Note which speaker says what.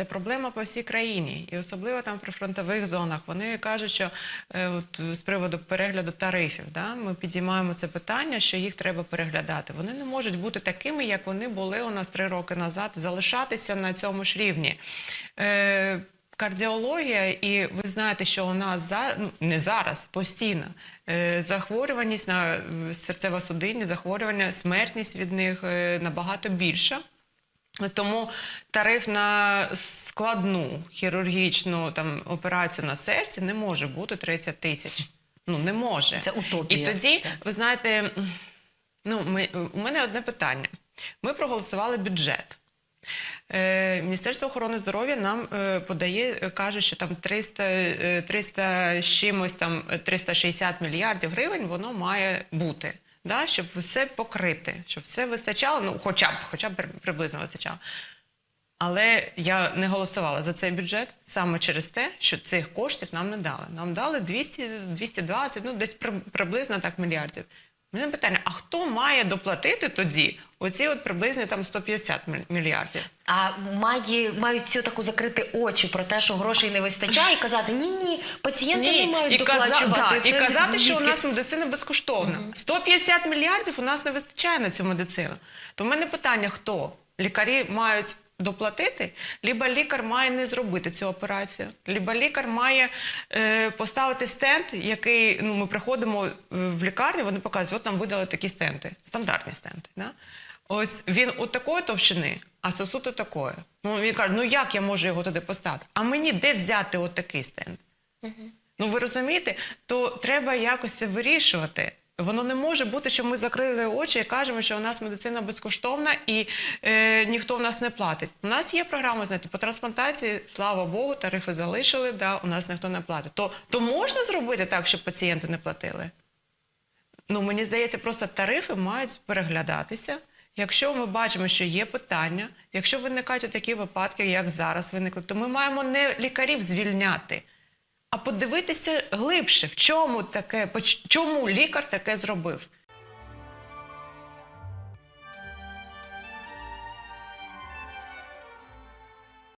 Speaker 1: Це проблема по всій країні, і особливо там при фронтових зонах. Вони кажуть, що е, от з приводу перегляду тарифів, да, ми підіймаємо це питання, що їх треба переглядати. Вони не можуть бути такими, як вони були у нас три роки назад, залишатися на цьому ж рівні. Е, Кардіологія, і ви знаєте, що у нас за ну, не зараз, постійно е, захворюваність на е, серцево-судинні захворювання, смертність від них набагато більша. Тому тариф на складну хірургічну там операцію на серці не може бути 30 тисяч. Ну не може.
Speaker 2: Це утопія.
Speaker 1: І тоді,
Speaker 2: Так.
Speaker 1: ви знаєте, ну ми у мене одне питання. Ми проголосували бюджет. Е, Міністерство охорони здоров'я нам е, подає, е, каже, що там 300, е, 300 чимось, там е, 360 мільярдів гривень воно має бути. Да, щоб все покрити, щоб все вистачало, ну хоча б, хоча б приблизно вистачало. Але я не голосувала за цей бюджет саме через те, що цих коштів нам не дали. Нам дали 200, 220, ну десь приблизно так мільярдів. Мене питання: а хто має доплатити тоді оці от приблизно там 150 мільярдів?
Speaker 2: А має, мають всю таку закрити очі про те, що грошей не вистачає, і казати ні, ні, пацієнти не мають
Speaker 1: і, каза- да, і казати, що у нас медицина безкоштовна. 150 мільярдів у нас не вистачає на цю медицину. То в мене питання: хто? Лікарі мають доплатити, либо лікар має не зробити цю операцію, либо лікар має е, поставити стенд, який ну, ми приходимо е, в лікарню, вони показують, от нам видали такі стенди, стандартні стенди. Да? Ось він от такої товщини, а сосуд от такої. Ну він каже, ну як я можу його туди поставити? А мені де взяти от такий стенд? Ну ви розумієте, то треба якось це вирішувати. Воно не може бути, що ми закрили очі і кажемо, що у нас медицина безкоштовна і е, ніхто в нас не платить. У нас є програма, знаєте, по трансплантації, слава Богу, тарифи залишили, да, у нас ніхто не платить. То, то можна зробити так, щоб пацієнти не платили? Ну, мені здається, просто тарифи мають переглядатися. Якщо ми бачимо, що є питання, якщо виникають такі випадки, як зараз виникли, то ми маємо не лікарів звільняти, а подивитися глибше, в чому таке, чому лікар таке зробив.